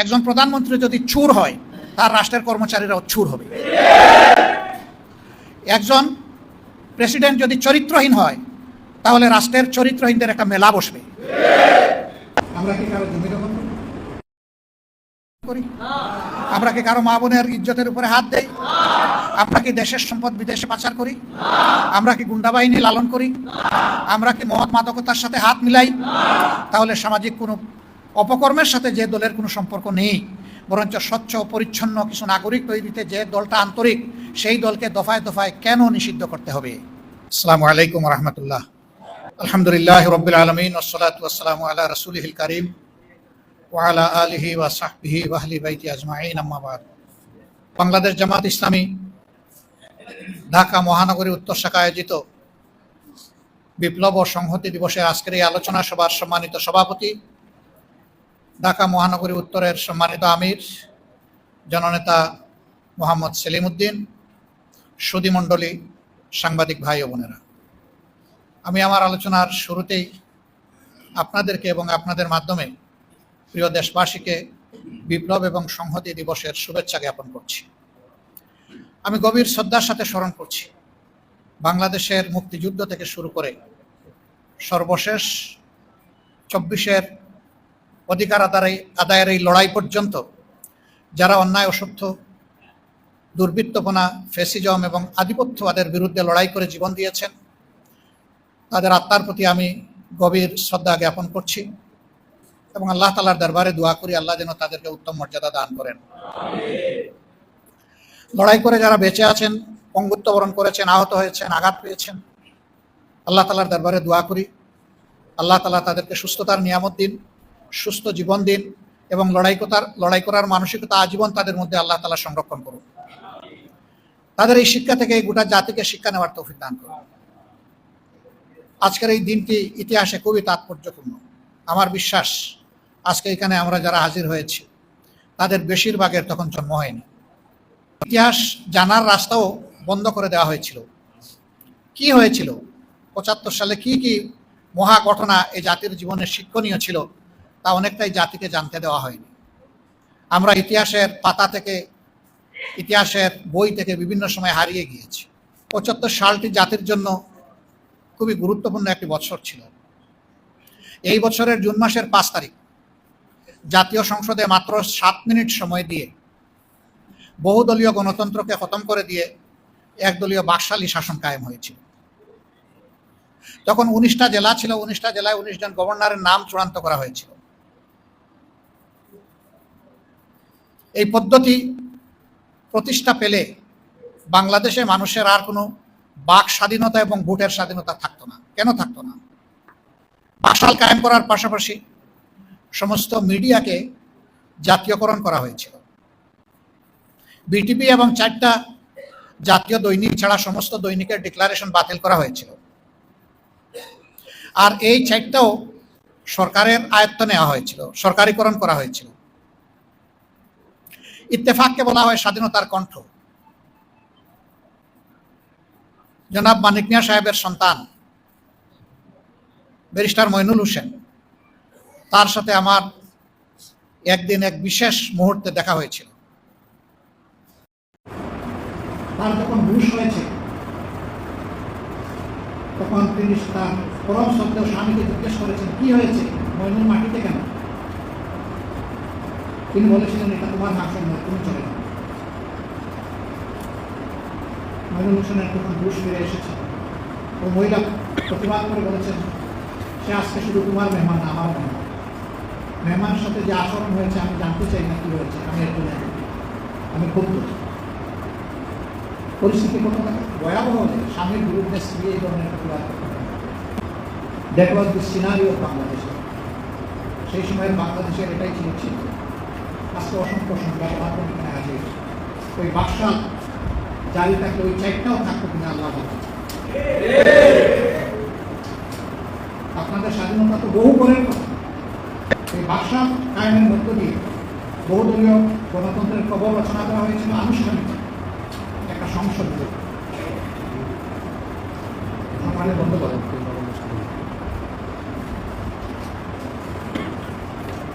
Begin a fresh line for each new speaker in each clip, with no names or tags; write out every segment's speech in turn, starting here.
একজন প্রধানমন্ত্রী যদি চুর হয়, তার রাষ্ট্রের কর্মচারীরাও চুর হবে। একজন প্রেসিডেন্ট যদি চরিত্রহীন হয়, তাহলে রাষ্ট্রের চরিত্রহীনদের একটা মেলা বসবে। আমরা কি কারও মা বোনের ইজ্জতের উপরে হাত দেই? আমরা কি দেশের সম্পদ বিদেশে পাচার করি? আমরা কি গুন্ডা বাহিনী লালন করি? আমরা কি মহৎ মাদকতার সাথে হাত মিলাই? তাহলে সামাজিক কোনো অপকর্মের সাথে যে দলের কোনো সম্পর্ক নেই, বরঞ্চ স্বচ্ছ পরিচ্ছন্ন কিছু নাগরিক তৈরিতে যে দলটা আন্তরিক, সেই দলকে দফায় দফায় কেন নিষিদ্ধ করতে হবে? আসসালামু আলাইকুম রহমতুল্লাহ। আলহামদুলিল্লাহ রবিল আলমিন ওসলাত ওসালাম আল্লাহ রসুলহিল করিম ওয়ালা আলিহি ওয়া সাহবিহি ওয়াহলি বাইতি আজমাইন আম্মাবাদ বাংলাদেশ জামাত ইসলামী ঢাকা মহানগরী উত্তর শাখা আয়োজিত বিপ্লব ও সংহতি দিবসে আজকের এই আলোচনা সভার সম্মানিত সভাপতি ঢাকা মহানগরী উত্তরের সম্মানিত আমির, জননেতা মোহাম্মদ সেলিম উদ্দিন সুদীমণ্ডলী সাংবাদিক ভাই ও বোনেরা। আমি আমার আলোচনার শুরুতেই আপনাদেরকে এবং আপনাদের মাধ্যমে প্রিয় দেশবাসীকে বিপ্লব এবং সংহতি দিবসের শুভেচ্ছা জ্ঞাপন করছি। আমি গভীর শ্রদ্ধার সাথে স্মরণ করছি বাংলাদেশের মুক্তিযুদ্ধ থেকে শুরু করে সর্বশেষ চব্বিশের অধিকার আদায় আদায়ের এই লড়াই পর্যন্ত যারা অন্যায়, অসত্য, দুর্বৃত্তপনা, ফেসিজম এবং আধিপত্যবাদের বিরুদ্ধে লড়াই করে জীবন দিয়েছেন, তাদের আত্মার প্রতি আমি গভীর শ্রদ্ধা জ্ঞাপন করছি এবং আল্লাহ তালার দরবারে দোয়া করি, আল্লাহ যেন তাদেরকে উত্তম মর্যাদা দান করেন। লড়াই করে যারা বেঁচে আছেন, পঙ্গুত্ব বরণ করেছেন, আহত হয়েছেন, আঘাত পেয়েছেন, আল্লাহ তালার দরবারে দোয়া করি। আল্লাহ তালা তাদেরকে সুস্থতার নিয়ামত দিন। সুস্থ জীবন দিন এবং লড়াই করার লড়াই করার মানসিকতা আজীবন তাদের মধ্যে আল্লাহ তালা সংরক্ষণ করুন। তাদের এই শিক্ষা থেকে গোটা জাতিকে শিক্ষা নেওয়ার তৌফিক দান করুন। আজকের এই দিনটি ইতিহাসে খুবই তাৎপর্যপূর্ণ। আমার বিশ্বাস, আজকে এখানে আমরা যারা হাজির হয়েছি, তাদের বেশিরভাগের তখন জন্ম হয়নি। ইতিহাস জানার রাস্তাও বন্ধ করে দেওয়া হয়েছিল। কি হয়েছিল? পঁচাত্তর সালে কি কি মহা ঘটনা এই জাতির জীবনে শিক্ষণীয় ছিল? তা অনেকটাই জাতিকে জানতে দেওয়া হয়নি। আমরা ইতিহাসের পাতা থেকে, ইতিহাসের বই থেকে বিভিন্ন সময় হারিয়ে গিয়েছি। পঁচাত্তর সালটি জাতির জন্য খুবই গুরুত্বপূর্ণ একটি বছর ছিল। এই বছরের জুন মাসের পাঁচ তারিখ, জাতীয় সংসদে মাত্র সাত মিনিট সময় দিয়ে বহুদলীয় গণতন্ত্রকে খতম করে দিয়ে একদলীয় বাকশালী শাসন কায়েম হয়েছিল। তখন উনিশটা জেলা ছিল, উনিশটা জেলায় উনিশ জন গভর্নরের নাম চূড়ান্ত করা হয়েছিল। এই পদ্ধতি প্রতিষ্ঠা পেলে বাংলাদেশে মানুষের আর কোনো বাক স্বাধীনতা এবং ভোটের স্বাধীনতা থাকতো না। কেন থাকতো না? বাকশাল কায়েম করার পাশাপাশি সমস্ত মিডিয়াকে জাতীয়করণ করা হয়েছিল। বিটিপি এবং চারটা জাতীয় দৈনিক ছাড়া সমস্ত দৈনিকের ডিক্লারেশন বাতিল করা হয়েছিল। আর এই চারটাও সরকারের আয়ত্ত নেওয়া হয়েছিল, সরকারিকরণ করা হয়েছিল। ইত্তেফাককে বলা হয় স্বাধীনতার কণ্ঠ। জনাব মানিক মিয়া সাহেবের সন্তান, ব্যারিস্টার মইনুল হোসেন। তার সাথে আমার একদিন এক বিশেষ মুহূর্তে দেখা হয়েছিল। তার যখন হুশ হয়েছে, তখন তিনি তার পরম সত্ত্বেও স্বামীকে জিজ্ঞেস করেছেন, কি হয়েছে? মইনুল মাটিতে কেন? তিনি বলেছিলেন এটা তোমার হাসন নয় তুমি চলে যাও। মইনুল হোসেনের তখন হুশ ফিরে এসেছে। ও মহিলা প্রতিবাদ করে বলেছেন, সে আজকে শুধু তোমার মেহমান না আমার মেহমান। মেহমানের সাথে যে আচরণ হয়েছে, আমি জানতে চাই না কি হয়েছে, আমি একটু জানি। আমি খুব পরিস্থিতি কোনো ভয়াবহ হলে স্বামীর বিরুদ্ধে স্ত্রী এই ধরনের প্রতিবাদ করতে দি সিনারিও বাংলাদেশে। সেই সময়ের বাংলাদেশের এটাই ছিল ছিল। আজকে অসংখ্য এখানে হাজির ওই বাকশাল জারি থাকলে ওই চাইটাও থাকতো কিনা আল্লাহ। আপনাদের স্বাধীনতা তো বহু কথা এই বাকশাল কায়েমের মধ্য দিয়ে বহুদলীয় গণতন্ত্রের কবর রচনা করা হয়েছিল আনুষ্ঠানিক একটা সংসদ বন্ধ করেন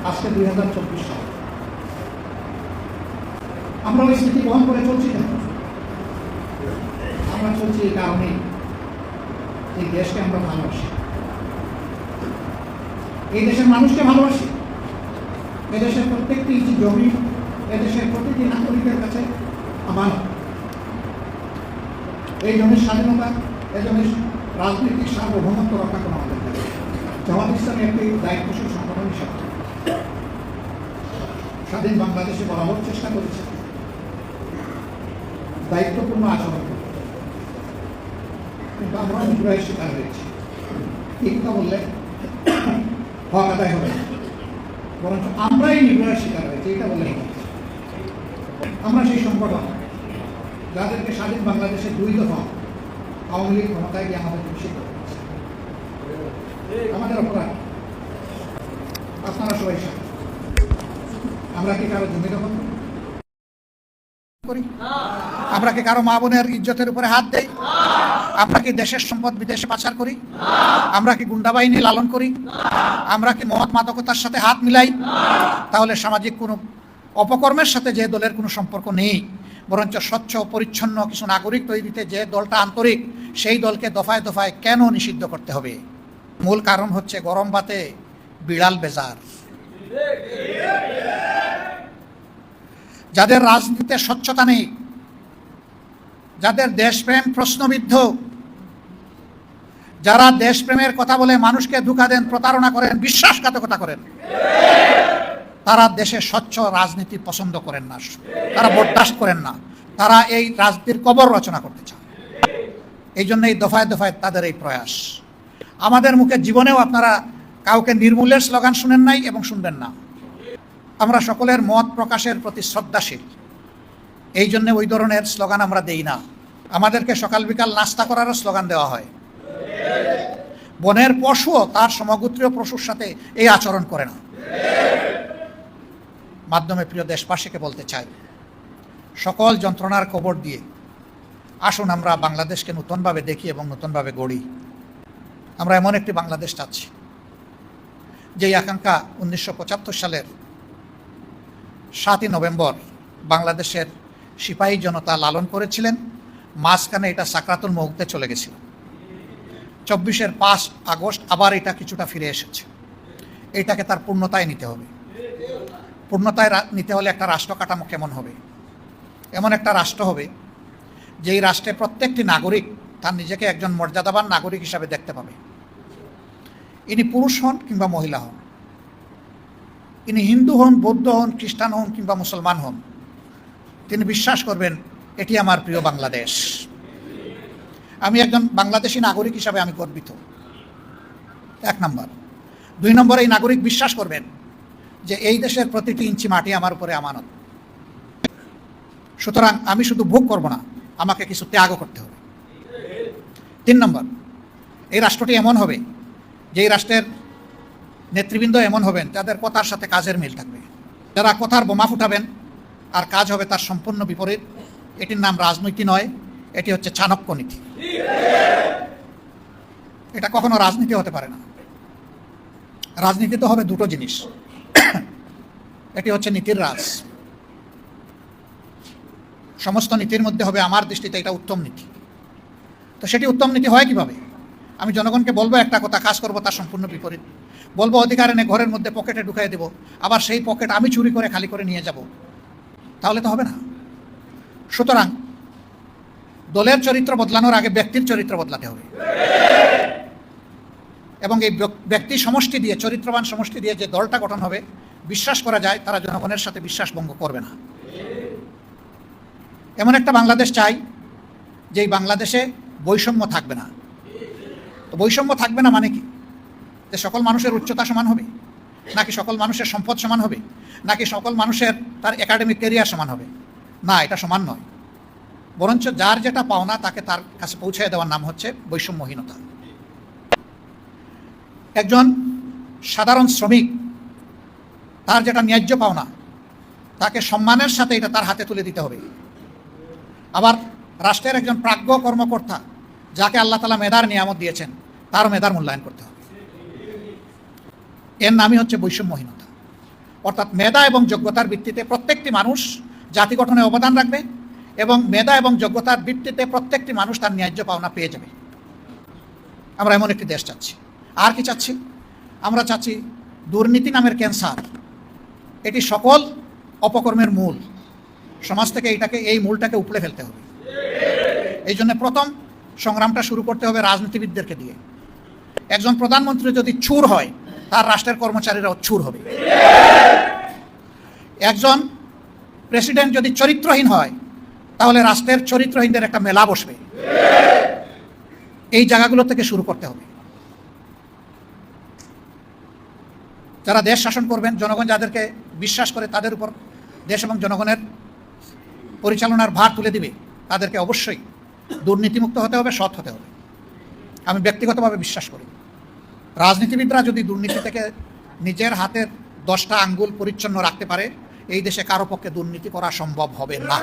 আজকে দুই হাজার চব্বিশ সাল আমরা ওই স্মৃতি বহন করে চলছি না আমরা চলছি এই কারণে এই দেশকে আমরা ভালোবাসি। এই দেশের মানুষকে ভালোবাসি। এদেশের প্রত্যেকটি জমি এদেশের প্রতিটি নাগরিকের কাছে আমার এই জমির স্বাধীনতা, এই জমির রাজনৈতিক সার্বভৌমত্ব রক্ষা করা আমাদের। জামাত ইসলামী একটি দায়িত্বশীল সংগঠন হিসাবে স্বাধীন বাংলাদেশে বলা বরাবর চেষ্টা করেছে। দায়িত্বপূর্ণ আচরণ। কিন্তু আমরা নিগ্রহের শিকার হয়েছি। এই কথা বললে হক হবে বরঞ্চ আমরাই নিগ্রহের শিকার হয়েছি, এটা বললে আমরা সেই সংগঠন, যাদেরকে স্বাধীন বাংলাদেশে দুই দফা আওয়ামী লীগ ক্ষমতায় গিয়ে আমাদের করেছে আমাদের অপরাধ। আপনারা সবাই আমরা কি কারও জমি দখল করি? আমরা কি কারও মা বোনের ইজ্জতের উপরে হাত দেই? আমরা কি দেশের সম্পদ বিদেশে পাচার করি? আমরা কি গুন্ডা বাহিনী লালন করি? আমরা কি মহৎ মাদকতার সাথে হাত মিলাই? তাহলে সামাজিক কোনো অপকর্মের সাথে যে দলের কোনো সম্পর্ক নেই, বরঞ্চ স্বচ্ছ পরিচ্ছন্ন কিছু নাগরিক তৈরিতে যে দলটা আন্তরিক, সেই দলকে দফায় দফায় কেন নিষিদ্ধ করতে হবে? মূল কারণ হচ্ছে গরম বাতে বিড়াল বেজার। যাদের রাজনীতিতে স্বচ্ছতা নেই যাদের দেশপ্রেম প্রশ্নবিদ্ধ, যারা দেশপ্রেমের কথা বলে মানুষকে ধোকা দেন, প্রতারণা করেন, বিশ্বাসঘাতকতা করেন, তারা দেশে স্বচ্ছ রাজনীতি পছন্দ করেন না, তারা বরদাস্ত করেন না, তারা এই রাজনীতির কবর রচনা করতে চান এই জন্য এই দফায় দফায় তাদের এই প্রয়াস। আমাদের মুখে জীবনেও আপনারা কাউকে নির্মূলের স্লোগান শুনেন নাই এবং শুনবেন না। আমরা সকলের মত প্রকাশের প্রতি শ্রদ্ধাশীল। এই জন্য ওই ধরনের স্লোগান আমরা দেই না। আমাদেরকে সকাল বিকাল নাস্তা করারও স্লোগান দেওয়া হয়। বনের পশুও তার সমগোত্রীয় পশুর সাথে এই আচরণ করে না। মাধ্যমে প্রিয় দেশবাসীকে বলতে চাই, সকল যন্ত্রণার কবর দিয়ে আসুন আমরা বাংলাদেশকে নতুনভাবে দেখি এবং নতুনভাবে গড়ি। আমরা এমন একটি বাংলাদেশ চাচ্ছি, যেই আকাঙ্ক্ষা উনিশশো পঁচাত্তর সালের সাতই নভেম্বর বাংলাদেশের সিপাহী জনতা লালন করেছিলেন, মাঝখানে এটা সাকরাতুল মুহূর্তে চলে গেছিল। চব্বিশের পাঁচ আগস্ট আবার এটা কিছুটা ফিরে এসেছে। এটাকে তার পূর্ণতায় নিতে হবে। পূর্ণতায় নিতে হলে একটা রাষ্ট্র কাঠামো কেমন হবে? এমন একটা রাষ্ট্র হবে, যেই রাষ্ট্রে প্রত্যেকটি নাগরিক তার নিজেকে একজন মর্যাদাবান নাগরিক হিসাবে দেখতে পাবে। ইনি পুরুষ হন কিংবা মহিলা হন, ইনি হিন্দু হন, বৌদ্ধ হন, খ্রিস্টান হন কিংবা মুসলমান হন তিনি বিশ্বাস করবেন, এটি আমার প্রিয় বাংলাদেশ। আমি একজন বাংলাদেশি নাগরিক হিসাবে আমি গর্বিত। এক নম্বর। দুই নম্বর, এই নাগরিক বিশ্বাস করবেন যে এই দেশের প্রতিটি ইঞ্চি মাটি আমার উপরে আমানত। সুতরাং আমি শুধু ভোগ করব না, আমাকে কিছু ত্যাগও করতে হবে। তিন নম্বর, এই রাষ্ট্রটি এমন হবে যে এই রাষ্ট্রের নেতৃবৃন্দ এমন হবেন তাদের কথার সাথে কাজের মিল থাকবে। যারা কথার বোমা ফুটাবেন আর কাজ হবে তার সম্পূর্ণ বিপরীত। এটির নাম রাজনীতি নয়, এটি হচ্ছে চাণক্য নীতি। এটা কখনো রাজনীতি হতে পারে না। রাজনীতি তো হবে দুটো জিনিস। এটি হচ্ছে নীতির রাজ। সমস্ত নীতির মধ্যে হবে আমার দৃষ্টিতে এটা উত্তম নীতি। তো সেটি উত্তম নীতি হয় কীভাবে? আমি জনগণকে বলব একটা কথা, কাজ করব তার সম্পূর্ণ বিপরীত। বলব অধিকার এনে ঘরের মধ্যে পকেটে ঢুকাই দেবো, আবার সেই পকেট আমি চুরি করে খালি করে নিয়ে যাব। তাহলে তো হবে না। সুতরাং দলের চরিত্র বদলানোর আগে ব্যক্তির চরিত্র বদলাতে হবে। এবং এই ব্যক- ব্যক্তি সমষ্টি দিয়ে, চরিত্রবান সমষ্টি দিয়ে যে দলটা গঠন হবে, বিশ্বাস করা যায়, তারা জনগণের সাথে বিশ্বাস ভঙ্গ করবে না। এমন একটা বাংলাদেশ চাই, যেই বাংলাদেশে বৈষম্য থাকবে না। তো বৈষম্য থাকবে না মানে কি? যে সকল মানুষের উচ্চতা সমান হবে, নাকি সকল মানুষের সম্পদ সমান হবে, নাকি সকল মানুষের তার একাডেমিক ক্যারিয়ার সমান হবে। না, এটা সমান নয়। বরঞ্চ যার যেটা পাওনা তাকে তার কাছে পৌঁছে দেওয়ার নাম হচ্ছে বৈষম্যহীনতা। একজন সাধারণ শ্রমিক, তার যেটা ন্যায্য পাওনা, তাকে সম্মানের সাথে এটা তার হাতে তুলে দিতে হবে। আবার রাষ্ট্রের একজন প্রাজ্ঞ কর্মকর্তা, যাকে আল্লাহ তালা মেধার নিয়ামত দিয়েছেন তার মেধার মূল্যায়ন করতে হবে। এর নামই হচ্ছে বৈষম্যহীনতা। অর্থাৎ মেধা এবং যোগ্যতার ভিত্তিতে প্রত্যেকটি মানুষ জাতি গঠনে অবদান রাখবে এবং মেধা এবং যোগ্যতার ভিত্তিতে প্রত্যেকটি মানুষ তার ন্যায্য পাওনা পেয়ে যাবে। আমরা এমন একটি দেশ চাচ্ছি। আর কি চাচ্ছি? আমরা চাচ্ছি দুর্নীতি নামের ক্যান্সার। এটি সকল অপকর্মের মূল। সমাজ থেকে এটাকে, এই মূলটাকে উপড়ে ফেলতে হবে। এই জন্য প্রথম সংগ্রামটা শুরু করতে হবে রাজনীতিবিদদেরকে দিয়ে। একজন প্রধানমন্ত্রী যদি চুর হয় তার রাষ্ট্রের কর্মচারীরা চুর হবে। একজন প্রেসিডেন্ট যদি চরিত্রহীন হয়, তাহলে রাষ্ট্রের চরিত্রহীনদের একটা মেলা বসবে। এই জায়গাগুলো থেকে শুরু করতে হবে। যারা দেশ শাসন করবেন, জনগণ যাদেরকে বিশ্বাস করে তাদের উপর দেশ এবং জনগণের পরিচালনার ভার তুলে দিবে, তাদেরকে অবশ্যই দুর্নীতিমুক্ত হতে হবে, সৎ হতে হবে। আমি ব্যক্তিগতভাবে বিশ্বাস করি। রাজনীতিবিদরা যদি দুর্নীতি থেকে নিজের হাতের দশটা আঙ্গুল পরিচ্ছন্ন রাখতে পারে, এই দেশে কারও পক্ষে দুর্নীতি করা সম্ভব হবে না।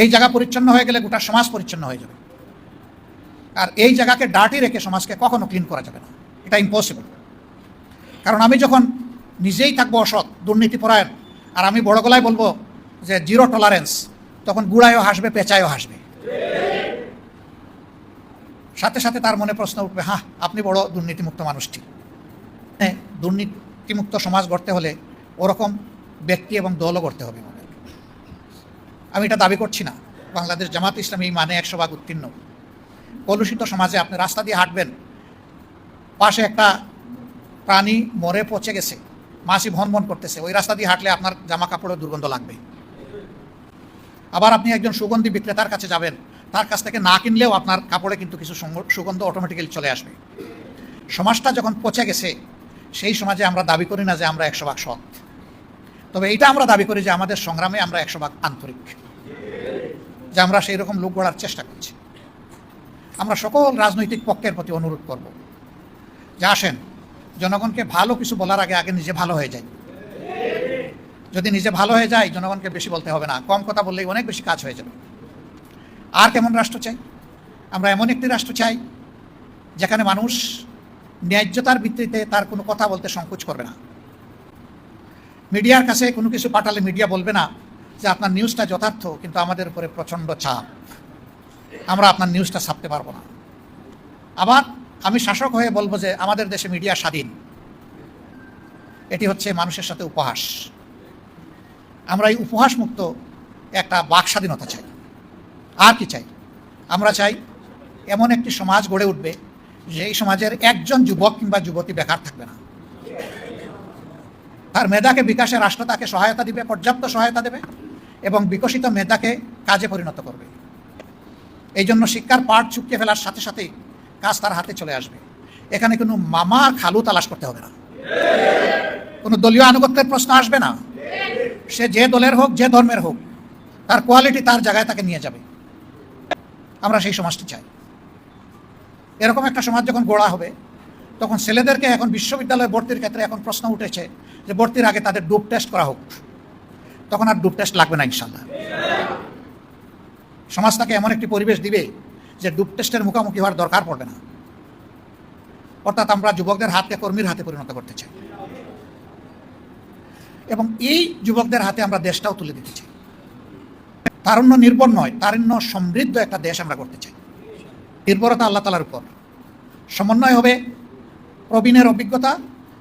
এই জায়গা পরিচ্ছন্ন হয়ে গেলে গোটা সমাজ পরিচ্ছন্ন হয়ে যাবে। আর এই জায়গাকে ডার্টি রেখে সমাজকে কখনো ক্লিন করা যাবে না। এটা ইম্পসিবল কারণ আমি যখন নিজেই থাকব অসৎ, দুর্নীতি পরায়ণ, আর আমি বড় গলায় বলব যে জিরো টলারেন্স তখন গুড়ায়ও হাসবে, পেঁচায়ও হাসবে। সাথে সাথে তার মনে প্রশ্ন উঠবে হ্যাঁ আপনি বড় দুর্নীতিমুক্ত মানুষটি। হ্যাঁ দুর্নীতিমুক্ত সমাজ গড়তে হলে ওরকম ব্যক্তি এবং দলও গড়তে হবে আমি এটা দাবি করছি না। বাংলাদেশ জামাত ইসলাম মানে একশো ভাগ উত্তীর্ণ। কলুষিত সমাজে আপনি রাস্তা দিয়ে হাঁটবেন, পাশে একটা প্রাণী মরে পচে গেছে, মাসি ভন ভন করতেছে, ওই রাস্তা দিয়ে হাঁটলে আপনার জামা কাপড়ের দুর্গন্ধ লাগবে। আবার আপনি একজন সুগন্ধি বিক্রেতার কাছে যাবেন তার কাছ থেকে না কিনলেও আপনার কাপড়ে কিন্তু কিছু সুগন্ধ অটোমেটিক্যালি চলে আসবে। সমাজটা যখন পচে গেছে, সেই সমাজে আমরা দাবি করি না যে আমরা একশো ভাগ সৎ। তবে এইটা আমরা দাবি করি যে আমাদের সংগ্রামে আমরা একশো ভাগ আন্তরিক। যে আমরা সেই রকম লোক গড়ার চেষ্টা করছি। আমরা সকল রাজনৈতিক পক্ষের প্রতি অনুরোধ করব যে আসেন, জনগণকে ভালো কিছু বলার আগে আগে নিজে ভালো হয়ে যায় যদি নিজে ভালো হয়ে যায়, জনগণকে বেশি বলতে হবে না। কম কথা বললেই অনেক বেশি কাজ হয়ে যাবে। আর কেমন রাষ্ট্র চাই? আমরা এমন একটি রাষ্ট্র চাই, যেখানে মানুষ ন্যায্যতার ভিত্তিতে তার কোনো কথা বলতে সংকোচ করবে না। মিডিয়ার কাছে কোনো কিছু পাঠালে মিডিয়া বলবে না যে আপনার নিউজটা যথার্থ, কিন্তু আমাদের উপরে প্রচণ্ড চাপ। আমরা আপনার নিউজটা ছাপতে পারব না। আবার আমি শাসক হয়ে বলব যে আমাদের দেশে মিডিয়া স্বাধীন। এটি হচ্ছে মানুষের সাথে উপহাস। আমরা এই উপহাস মুক্ত একটা বাক স্বাধীনতা চাই। আর কি চাই? আমরা চাই এমন একটি সমাজ গড়ে উঠবে যে এই সমাজের একজন যুবক কিংবা যুবতী বেকার থাকবে না। তার মেধাকে বিকাশে রাষ্ট্র তাকে সহায়তা দিবে, পর্যাপ্ত সহায়তা দেবে এবং বিকশিত মেধাকে কাজে পরিণত করবে। এই জন্য শিক্ষার পাঠ চুকিয়ে ফেলার সাথে সাথেই কাজ তার হাতে চলে আসবে। এখানে কোনো মামা খালু তালাশ করতে হবে না। কোনো দলীয় আনুগত্যের প্রশ্ন আসবে না। সে যে দলের হোক, যে ধর্মের হোক, তার কোয়ালিটি তার জায়গায় তাকে নিয়ে যাবে। আমরা সেই সমাজটি চাই। এরকম একটা সমাজ যখন গড়া হবে, তখন ছেলেদেরকে এখন বিশ্ববিদ্যালয়ে ভর্তির ক্ষেত্রে এখন প্রশ্ন উঠেছে যে ভর্তির আগে তাদের ডুব টেস্ট করা হোক। তখন আর ডুব টেস্ট লাগবে না ইনশাল্লাহ সমাজ তাকে এমন একটি পরিবেশ দিবে যে ডুব টেস্টের মুখোমুখি হওয়ার দরকার পড়বে না। অর্থাৎ আমরা যুবকদের হাতকে কর্মীর হাতে পরিণত করতে চাই। এবং এই যুবকদের হাতে আমরা দেশটাও তুলে দিতে চাই। তারুণ্য নির্ভর নয়, তারুণ্য সমৃদ্ধ একটা দেশ আমরা করতে চাই। নির্ভরতা আল্লাহ তালার উপর। সমন্বয় হবে প্রবীণের অভিজ্ঞতা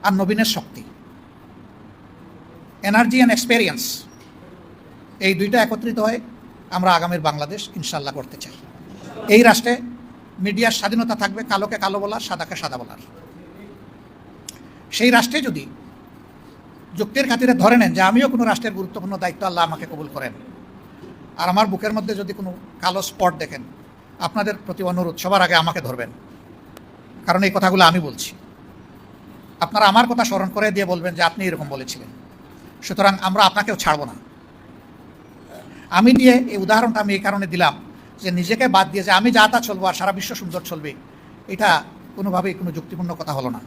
আর নবীনের শক্তি। এনার্জি অ্যান্ড এক্সপেরিয়েন্স এই দুইটা একত্রিত হয়ে আমরা আগামীর বাংলাদেশ ইনশাল্লাহ করতে চাই। এই রাষ্ট্রে মিডিয়ার স্বাধীনতা থাকবে, কালোকে কালো বলার, সাদাকে সাদা বলার। সেই রাষ্ট্রে যদি যুক্তির খাতিরে ধরে নেন যে আমিও কোনো রাষ্ট্রের গুরুত্বপূর্ণ দায়িত্ব আল্লাহ আমাকে কবুল করেন আর আমার বুকের মধ্যে যদি কোনো কালো স্পট দেখেন, আপনাদের প্রতি অনুরোধ, সবার আগে আমাকে ধরবেন। কারণ এই কথাগুলো আমি বলছি। আপনারা আমার কথা স্মরণ করে দিয়ে বলবেন যে আপনি এরকম বলেছিলেন। সুতরাং আমরা আপনাকেও ছাড়ব না। আমি নিয়ে এই উদাহরণটা আমি এই কারণে দিলাম যে নিজেকে বাদ দিয়ে যে আমি যা তা চলবো আর সারা বিশ্ব সুন্দর চলবে, এটা কোনোভাবেই কোনো যুক্তিপূর্ণ কথা হলো না।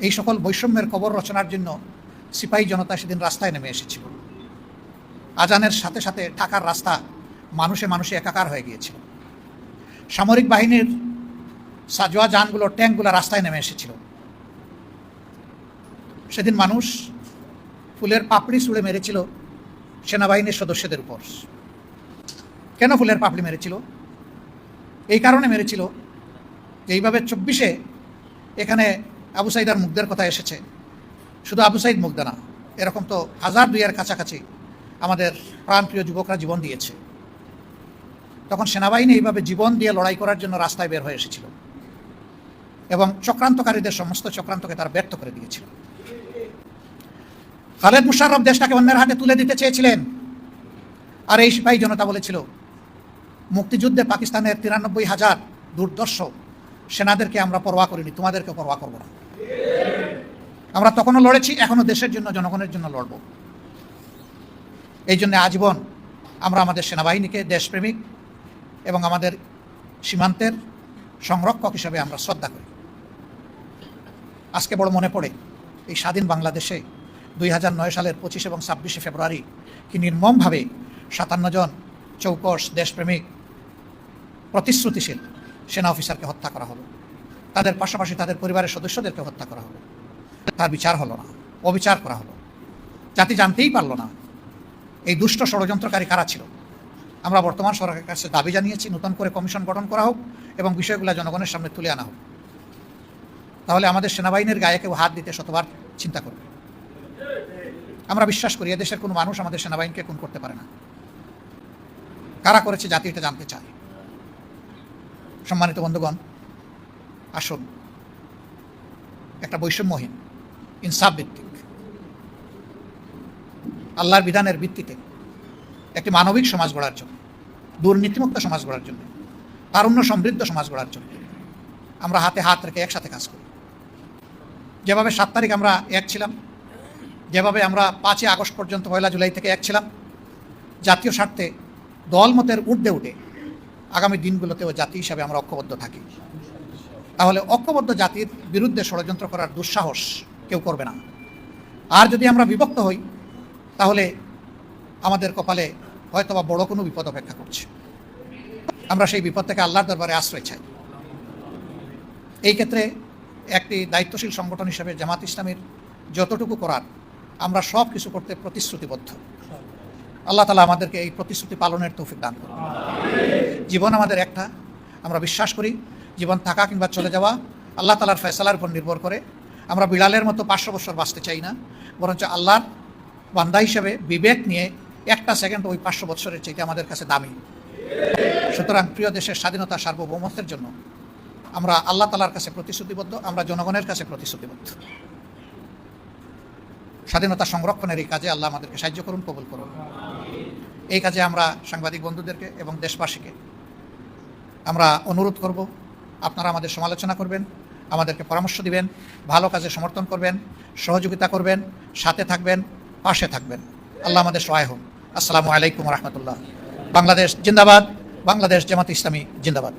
এই সকল বৈষম্যের কবর রচনার জন্য সিপাহী জনতা সেদিন রাস্তায় নেমে এসেছিল। আজানের সাথে সাথে ঢাকার রাস্তা মানুষে মানুষে একাকার হয়ে গিয়েছিল। সামরিক বাহিনীর সাজোয়া যানগুলো, ট্যাঙ্কগুলো রাস্তায় নেমে এসেছিল। সেদিন মানুষ ফুলের পাপড়ি ছুঁড়ে মেরেছিল সেনাবাহিনীর সদস্যদের উপর। কেন ফুলের পাপড়ি মেরেছিল? এই কারণে মেরেছিল। এইভাবে চব্বিশে এখানে আবু সাইদার মুগ্ধের কথা এসেছে। শুধু আবু সাইদ মুগ্ধা না, এরকম তো হাজার দুইয়ের কাছাকাছি আমাদের প্রাণপ্রিয় যুবকরা জীবন দিয়েছে। তখন সেনাবাহিনী এইভাবে জীবন দিয়ে লড়াই করার জন্য রাস্তায় বের হয়ে এসেছিল। এবং চক্রান্তকারীদের সমস্ত চক্রান্তকে তারা ব্যর্থ করে দিয়েছিল। খালেদ মুশাররফ দেশটাকে অন্যের হাতে তুলে দিতে চেয়েছিলেন। আর এই সিপাহী জনতা বলেছিল, মুক্তিযুদ্ধে পাকিস্তানের তিরানব্বই হাজার দুর্দর্শ সেনাদেরকে আমরা পরোয়া করিনি, তোমাদেরকে পরোয়া করব না। আমরা তখনও লড়েছি এখনও দেশের জন্য, জনগণের জন্য লড়ব। এই জন্য আজীবন আমরা আমাদের সেনাবাহিনীকে দেশপ্রেমিক এবং আমাদের সীমান্তের সংরক্ষক হিসাবে আমরা শ্রদ্ধা করি। আজকে বড় মনে পড়ে এই স্বাধীন বাংলাদেশে দুই হাজার নয় সালের পঁচিশ এবং ছাব্বিশে ফেব্রুয়ারি কি নির্মমভাবে সাতান্ন জন চৌকস দেশপ্রেমিক প্রতিশ্রুতিশীল সেনা অফিসারকে হত্যা করা হলো। তাদের পাশাপাশি তাদের পরিবারের সদস্যদেরকে হত্যা করা হলো। তার বিচার হলো না, অবিচার করা হলো। জাতি জানতেই পারল না এই দুষ্ট ষড়যন্ত্রকারী কারা ছিল? আমরা বর্তমান সরকারের কাছে দাবি জানিয়েছি, নতুন করে কমিশন গঠন করা হোক এবং বিষয়গুলো জনগণের সামনে তুলে আনা হোক। তাহলে আমাদের সেনাবাহিনীর গায়ে কেউ হাত দিতে শতবার চিন্তা করবে। আমরা বিশ্বাস করি, এদেশের কোনো মানুষ আমাদের সেনাবাহিনীকে খুন করতে পারে না। কারা করেছে জাতি এটা জানতে চায় সম্মানিত বন্ধুগণ, আসুন, একটা বৈষম্যহীন, ইনসাফ ভিত্তিক আল্লাহর বিধানের ভিত্তিতে একটি মানবিক সমাজ গড়ার জন্য, দুর্নীতিমুক্ত সমাজ গড়ার জন্য, তারুণ্য সমৃদ্ধ সমাজ গড়ার জন্য আমরা হাতে হাত রেখে একসাথে কাজ করি। যেভাবে সাত তারিখ আমরা এক ছিলাম, যেভাবে আমরা পাঁচই আগস্ট পর্যন্ত পয়লা জুলাই থেকে এক ছিলাম, জাতীয় স্বার্থে দলমতের ঊর্ধ্বে উঠে আগামী দিনগুলোতেও জাতি হিসাবে আমরা ঐক্যবদ্ধ থাকি। তাহলে ঐক্যবদ্ধ জাতির বিরুদ্ধে ষড়যন্ত্র করার দুঃসাহস কেউ করবে না। আর যদি আমরা বিভক্ত হই তাহলে আমাদের কপালে হয়তোবা বড় কোনো বিপদ অপেক্ষা করছে। আমরা সেই বিপদ থেকে আল্লাহর দরবারে আশ্রয় চাই। এই ক্ষেত্রে একটি দায়িত্বশীল সংগঠন হিসেবে জামাত ইসলামের যতটুকু করার, আমরা সব কিছু করতে প্রতিশ্রুতিবদ্ধ। আল্লাহ তালা আমাদেরকে এই প্রতিশ্রুতি পালনের তৌফিক দান করুন। জীবন আমাদের একটা, আমরা বিশ্বাস করি, জীবন থাকা কিংবা চলে যাওয়া আল্লাহ তালার ফয়সালার উপর নির্ভর করে। আমরা বিড়ালের মতো পাঁচশো বছর বাঁচতে চাই না, বরঞ্চ আল্লাহর বান্দা হিসেবে বিবেক নিয়ে একটা সেকেন্ড ওই পাঁচশো বছরের চাইতে আমাদের কাছে দামি। সুতরাং প্রিয় দেশের স্বাধীনতা সার্বভৌমত্বের জন্য আমরা আল্লাহ তালার কাছে প্রতিশ্রুতিবদ্ধ, আমরা জনগণের কাছে প্রতিশ্রুতিবদ্ধ। স্বাধীনতা সংরক্ষণের এই কাজে আল্লাহ আমাদেরকে সাহায্য করুন, কবুল করুন। এই কাজে আমরা সাংবাদিক বন্ধুদেরকে এবং দেশবাসীকে আমরা অনুরোধ করব, আপনারা আমাদের সমালোচনা করবেন, আমাদেরকে পরামর্শ দিবেন, ভালো কাজে সমর্থন করবেন, সহযোগিতা করবেন, সাথে থাকবেন পাশে থাকবেন। আল্লাহ আমাদের সহায় হোক। আসসালামু আলাইকুম রহমতুল্লাহ। বাংলাদেশ জিন্দাবাদ, বাংলাদেশ জামাত ইসলামী জিন্দাবাদ।